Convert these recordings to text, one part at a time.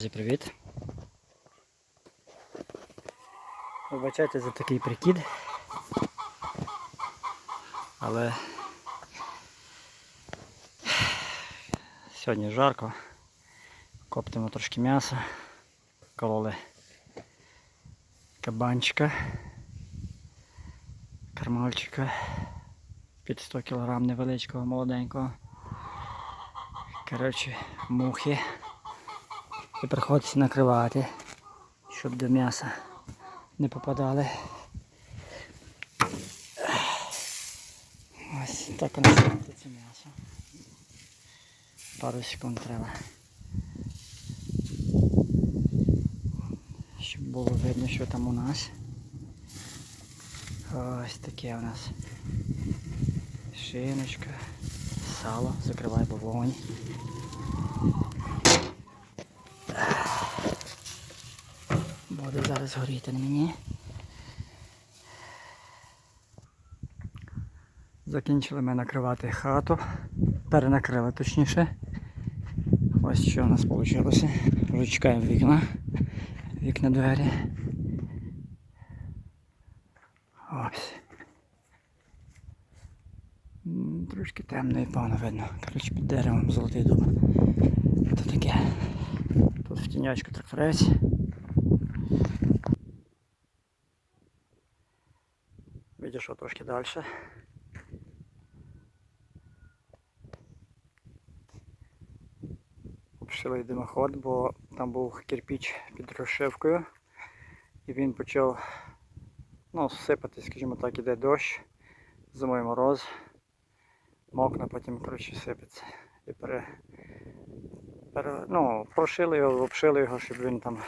Друзі, привіт. Вибачайте за такий прикид. Але сьогодні жарко. Коптимо трошки м'яса. Кололи кабанчика, кармальчика під 100 кг невеличкого, молоденького. Коротше, мухи. І приходиться накривати, щоб до м'яса не попадали. Ось так у нас це м'ясо. Пару секунд треба. Щоб було видно, що там у нас. Ось таке у нас шиночка, сало, закривай вогонь. Буде зараз горіти на мені. Закінчили ми накривати хату. Перенакрили точніше. Ось що у нас вийшло. Вже чекаємо вікна. Вікна двері. Ось. Трошки темно і погано видно. Коротше, під деревом золотий дуб. Це таке. Тут в тінячку тракторець. Відійшов трошки далі. Обшили димоход, бо там був кирпіч під розшивкою. І він почав ну, сипати, скажімо так, іде дощ, зимою мороз, мокне, потім коротше, сипеться. І пере, пере, ну, прошили його, обшили його, щоб він там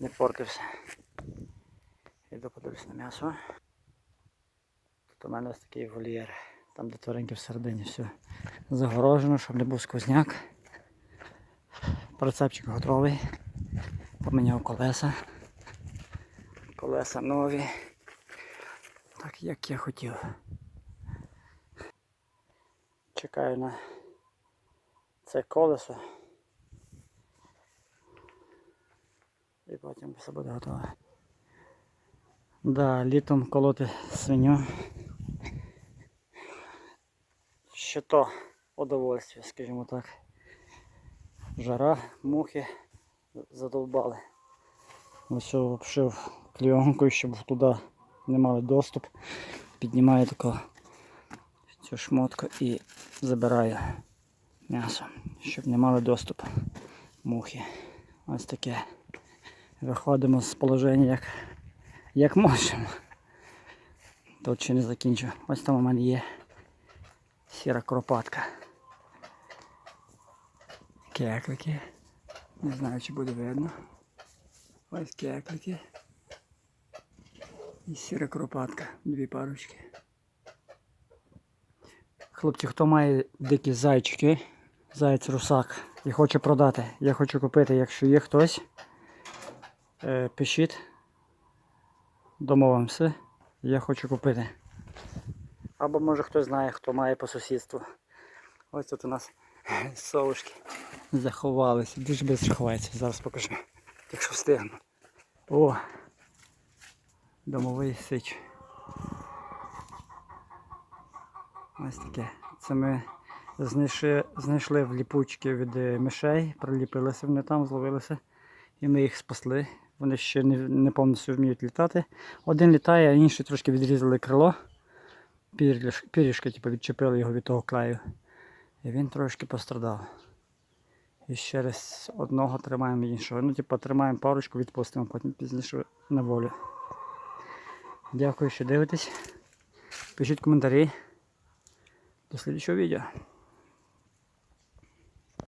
не портився. Іду подивлюсь на м'ясо. Тут у мене ось такий вольєр, там де тваринки всередині все загорожено, щоб не був сквозняк. Прицепчик готовий. Поміняв колеса. Колеса нові. Так як я хотів. Чекаю на це колесо. І потім все буде готове. Да, літом колоти свиню. Ще то удовольствие, скажімо так. Жара, мухи задовбали. Ось обшив кліонкою, щоб туди не мали доступ. Піднімаю таку цю шмотку і забираю м'ясо, щоб не мали доступ мухи. Ось таке. Виходимо з положення як як можемо. Тут ще не закінчу. Ось там у мене є сіра кропатка. Кеклики. Не знаю чи буде видно. Ось кеклики. І сіра кропатка. Дві парочки. Хлопці, хто має дикі зайчики, заяць русак і хоче продати, я хочу купити, якщо є хтось, е, пишіть. Домовимося. Я хочу купити. Або може хтось знає, хто має по сусідству. Ось тут у нас совушки заховалися. Дуже швидко ховається. Зараз покажу. Якщо встигну. О! Домовий сич. Ось таке. Це ми знайшли, знайшли в ліпучки від е, мишей, приліпилися вони там, зловилися. І ми їх спасли. Вони ще не, не повністю вміють літати. Один літає, а інший трошки відрізали крило. Піріш- Пірішки типу, відчепили його від того краю. І він трошки пострадав. І ще раз одного тримаємо іншого. Ну, типу, тримаємо парочку, відпустимо, потім пізніше на волю. Дякую, що дивитесь. Пишіть коментарі. До слідчого відео.